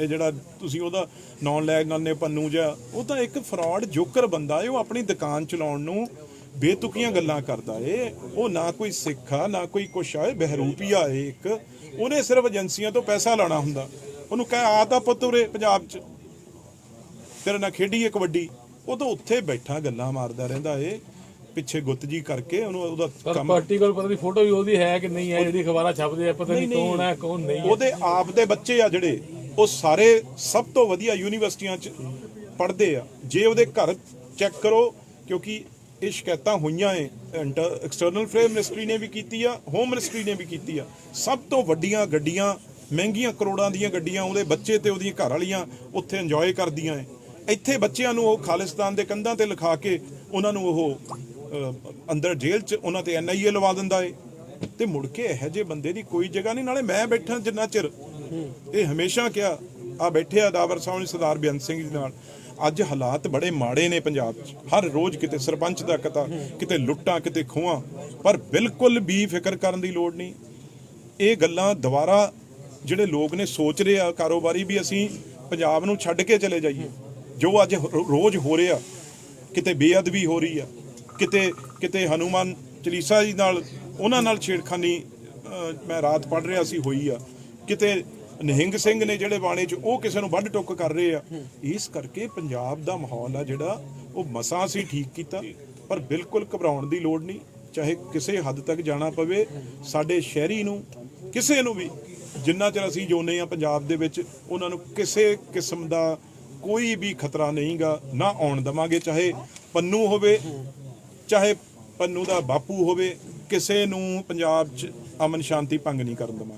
ਇਹ ਜਿਹੜਾ ਤੁਸੀਂ ਉਹਦਾ ਨੌਨ ਲੈਗ ਨਾਲ ਨੇ ਪੰਨੂ ਜਿਹਾ ਉਹ ਤਾਂ ਇੱਕ ਫਰਾਡ ਜੋਕਰ ਬੰਦਾ ਏ ਉਹ ਆਪਣੀ ਦੁਕਾਨ ਚਲਾਉਣ ਨੂੰ ਬੇਤੁਕੀਆਂ ਗੱਲਾਂ ਕਰਦਾ ਏ। ਉਹ ਨਾ ਕੋਈ ਸਿੱਖ ਨਾ ਕੋਈ ਕੁਛ ਆ ਇਹ ਬਹਿਰੂਪੀਆ ਏ ਇੱਕ। ਉਹਨੇ ਸਿਰਫ ਏਜੰਸੀਆਂ ਤੋਂ ਪੈਸਾ ਲਾਣਾ ਹੁੰਦਾ। ਉਹਨੂੰ ਕਹਿ ਆ ਤਾਂ ਪੁੱਤ ਉਰੇ ਪੰਜਾਬ 'ਚ। ਤੇਰੇ ਨਾਲ ਖੇਡੀਏ ਕਬੱਡੀ। ਉਹ ਤਾਂ ਉੱਥੇ ਬੈਠਾ ਗੱਲਾਂ ਮਾਰਦਾ ਰਹਿੰਦਾ ਏ। ਪਿੱਛੇ ਗੁੱਤ ਜੀ ਕਰਕੇ ਉਹਨੂੰ ਉਹਦਾ ਕੰਮ ਪਾਰਟੀ ਕੋਲ ਪਤਾ ਨਹੀਂ ਫੋਟੋ ਵੀ ਉਹਦੀ ਹੈ ਕਿ ਨਹੀਂ ਹੈ ਜਿਹੜੀ ਅਖਬਾਰਾਂ ਛਪਦੇ ਆ ਪਤਾ ਨਹੀਂ ਕੌਣ ਹੈ ਕੌਣ ਨਹੀਂ ਉਹਦੇ ਆਪ ਦੇ ਬੱਚੇ ਆ ਜਿਹੜੇ। ਉਹ ਸਾਰੇ ਸਭ ਤੋਂ ਵਧੀਆ ਯੂਨੀਵਰਸਿਟੀਆਂ 'ਚ ਪੜ੍ਹਦੇ ਆ। ਜੇ ਉਹਦੇ ਘਰ ਚੈੱਕ ਕਰੋ, ਕਿਉਂਕਿ ਇਹ ਸ਼ਿਕਾਇਤਾਂ ਹੋਈਆਂ ਏ ਐਕਸਟਰਨਲ ਫੇਅਰ ਮਿਨਿਸਟਰੀ ਨੇ ਵੀ ਕੀਤੀ ਆ ਹੋਮ ਮਿਨਿਸਟਰੀ ਨੇ ਵੀ ਕੀਤੀ ਆ। ਸਭ ਤੋਂ ਵੱਡੀਆਂ ਗੱਡੀਆਂ, ਮਹਿੰਗੀਆਂ ਕਰੋੜਾਂ ਦੀਆਂ ਗੱਡੀਆਂ ਉਹਦੇ ਬੱਚੇ ਤੇ ਉਹਦੀਆਂ ਘਰ ਵਾਲੀਆਂ ਉੱਥੇ ਇੰਜੋਏ ਕਰਦੀਆਂ ਏ ਇੱਥੇ ਬੱਚਿਆਂ ਨੂੰ ਉਹ ਖਾਲਿਸਤਾਨ ਦੇ ਕੰਧਾਂ ਤੇ ਲਿਖਾ ਕੇ ਉਹਨਾਂ ਨੂੰ ਉਹ ਅੰਦਰ ਜੇਲ੍ਹ 'ਚ ਉਹਨਾਂ ਤੇ ਐਨਆਈਏ ਲਵਾ ਦਿੰਦਾ ਏ। ਤੇ ਮੁੜ ਕੇ ਇਹੋ ਜਿਹੇ ਬੰਦੇ ਦੀ ਕੋਈ ਜਗ੍ਹਾ ਨਹੀਂ। ਨਾਲੇ ਮੈਂ ਬੈਠਾ ਜਿੰਨਾ ਚਿਰ ਇਹ ਹਮੇਸ਼ਾ ਕਿਹਾ, ਆ ਬੈਠੇ ਆ ਦਾਵਰ ਸਾਹਿਬ ਨੇ ਸਰਦਾਰ ਬੇਅੰਤ ਸਿੰਘ ਜੀ ਨਾਲ। ਅੱਜ ਹਾਲਾਤ ਬੜੇ ਮਾੜੇ ਨੇ ਪੰਜਾਬ 'ਚ। ਹਰ ਰੋਜ਼ ਕਿਤੇ ਸਰਪੰਚ ਦਾ ਕਤਾ, ਕਿਤੇ ਲੁੱਟਾਂ, ਕਿਤੇ ਖੋਹਾਂ। ਪਰ ਬਿਲਕੁਲ ਵੀ ਫਿਕਰ ਕਰਨ ਦੀ ਲੋੜ ਨਹੀਂ। ਇਹ ਗੱਲਾਂ ਦੁਬਾਰਾ ਜਿਹੜੇ ਲੋਕ ਨੇ ਸੋਚ ਰਹੇ ਆ, ਕਾਰੋਬਾਰੀ ਵੀ ਅਸੀਂ ਪੰਜਾਬ ਨੂੰ ਛੱਡ ਕੇ ਚਲੇ ਜਾਈਏ। ਜੋ ਅੱਜ ਰੋਜ਼ ਹੋ ਰਿਹਾ ਕਿਤੇ ਬੇਅਦਬੀ ਹੋ ਰਹੀ ਆ, ਕਿਤੇ ਕਿਤੇ ਹਨੂਮਾਨ ਚਲੀਸਾ ਜੀ ਨਾਲ, ਉਹਨਾਂ ਨਾਲ ਛੇੜਖਾਨੀ ਮੈਂ ਰਾਤ ਪੜ ਰਿਹਾ ਸੀ, ਹੋਈ ਆ। ਕਿਤੇ ਨਿਹੰਗ ਸਿੰਘ ਨੇ ਜਿਹੜੇ ਬਾਣੇ 'ਚ ਉਹ ਕਿਸੇ ਨੂੰ ਵੱਢ ਟੁੱਕ ਕਰ ਰਹੇ ਆ, ਇਸ ਕਰਕੇ ਪੰਜਾਬ ਦਾ ਮਾਹੌਲ ਆ ਜਿਹੜਾ, ਉਹ ਮਸਾਂ ਅਸੀਂ ਠੀਕ ਕੀਤਾ, ਪਰ ਬਿਲਕੁਲ ਘਬਰਾਉਣ ਦੀ ਲੋੜ ਨਹੀਂ, ਚਾਹੇ ਕਿਸੇ ਹੱਦ ਤੱਕ ਜਾਣਾ ਪਵੇ, ਸਾਡੇ ਸ਼ਹਿਰੀ ਨੂੰ, ਕਿਸੇ ਨੂੰ ਵੀ, ਜਿੰਨਾ ਚਿਰ ਅਸੀਂ ਜੋਨੇ ਆ ਪੰਜਾਬ ਦੇ ਵਿੱਚ, ਉਹਨਾਂ ਨੂੰ ਕਿਸੇ ਕਿਸਮ ਦਾ ਕੋਈ ਵੀ ਖਤਰਾ ਨਹੀਂਗਾ, ਨਾ ਆਉਣ ਦਵਾਂਗੇ, ਚਾਹੇ ਪੰਨੂ ਹੋਵੇ, ਚਾਹੇ ਪੰਨੂ ਦਾ ਬਾਪੂ ਹੋਵੇ, ਕਿਸੇ ਨੂੰ ਪੰਜਾਬ 'ਚ ਅਮਨ ਸ਼ਾਂਤੀ ਭੰਗ ਨਹੀਂ ਕਰਨ ਦਵਾਂਗੇ।